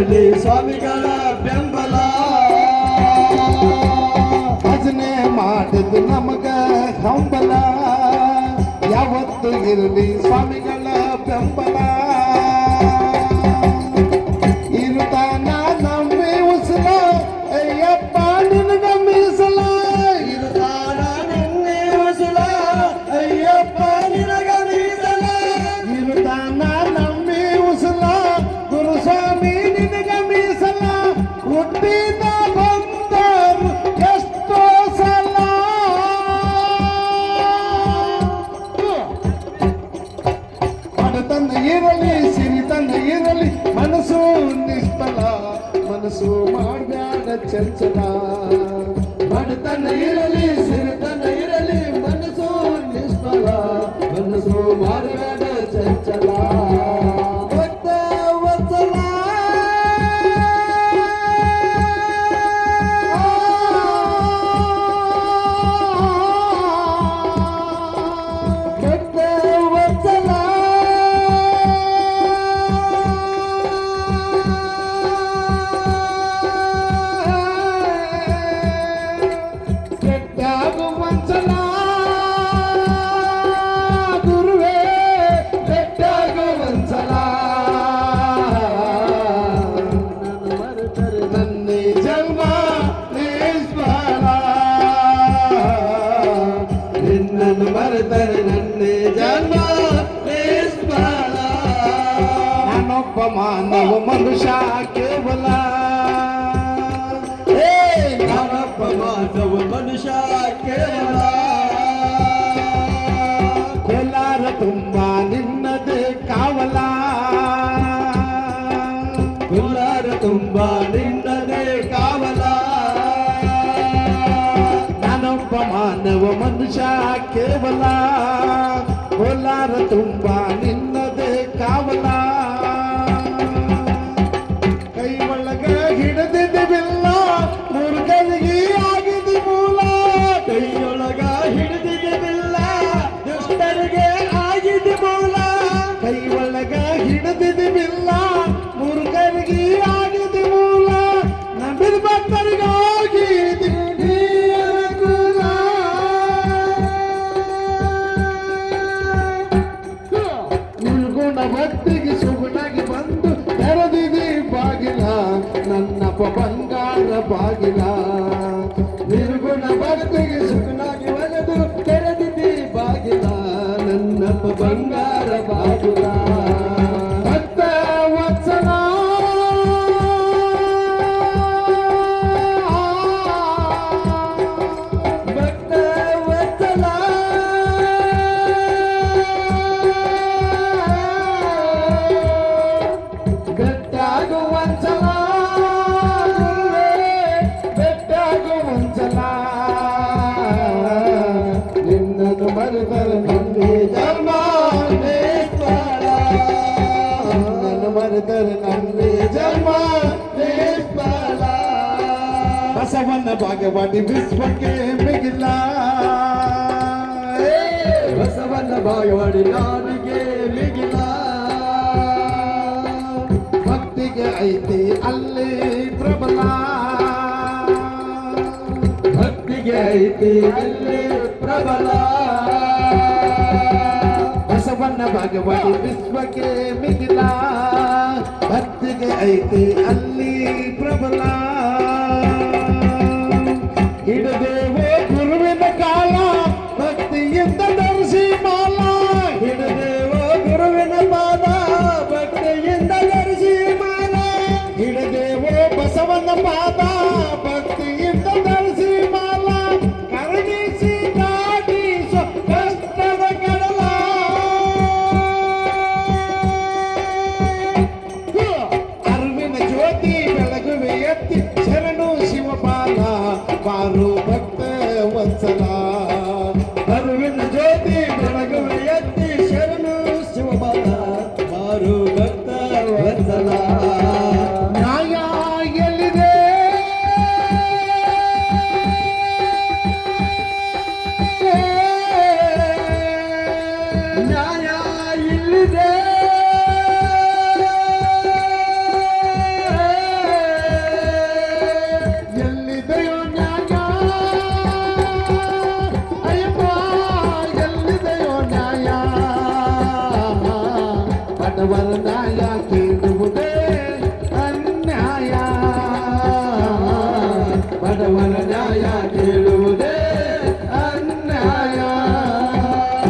ಇರಲಿ ಸ್ವಾಮಿಗಳ ಬೆಂಬಲ. ಭಜನೆ ಮಾಡಿದ್ದು ನಮಗ ಹಂಬಲ. ಯಾವತ್ತು ಇರಲಿ ಸ್ವಾಮಿಗಳ. ಮಾಡ್ಬ್ಯಾಡ ಚಂಚಲ ಬಡತನ ಇರಲಿ ಸಿರಿತನ ಇರಲಿ ಮನಸ್ಸು ನಿಷ್ಫಲ ಮನಸ್ಸು ಮಾಡಬೇಡ ಚಂಚಲ ನಾನೊಬ್ಬ ಮಾನವ ಮನುಷ್ಯ ಕೇವಲ ಏ ನಾನೊಬ್ಬ ಮಾನವ ಮನುಷ್ಯ ಕೇವಲ ಕೋಲಾರ ತುಂಬ ನಿನ್ನದೇ ಕಾವಲ ಕುಲ್ಲಾರ ತುಂಬ ನಿನ್ನದೇ ಕಾವಲ ನಾನೊಬ್ಬ ಮಾನವ ಮನುಷ್ಯ ಕೇವಲ ಕೋಲಾರ ತುಂಬ ಭಕ್ತಿಗೆ ಸುಗುಣಾಗಿ ಬಂದು ತೆರೆದಿದೆ ಬಾಗಿಲ ನನ್ನಪ್ಪ ಬಂಗಾರ ಬಾಗಿಲ. ಬಸವಣ್ಣ ಭಾಗವಾಡಿ ವಿಶ್ವಕ್ಕೆ ಮಿಗಿಲ್ಲ ಬಸವಣ್ಣ ಭಾಗವಾಡಿ ನಾಡಿಗೆ ಮಿಗಿಲ್ಲ ಭಕ್ತಿಗೆ ಐತಿ ಅಲ್ಲಿ ಪ್ರಬಲ. ಭಕ್ತಿಗೆ ಐತಿ ಅಲ್ಲಿ ಪ್ರಬಲ. ಬಸವಣ್ಣ ಭಗವಾಡಿ ವಿಶ್ವಕ್ಕೆ ಮಿಗಿಲ. ಭಕ್ತಿಗೆ ಐತಿ ಅಲ್ಲಿ ಪ್ರಬಲ. Claro. the weather.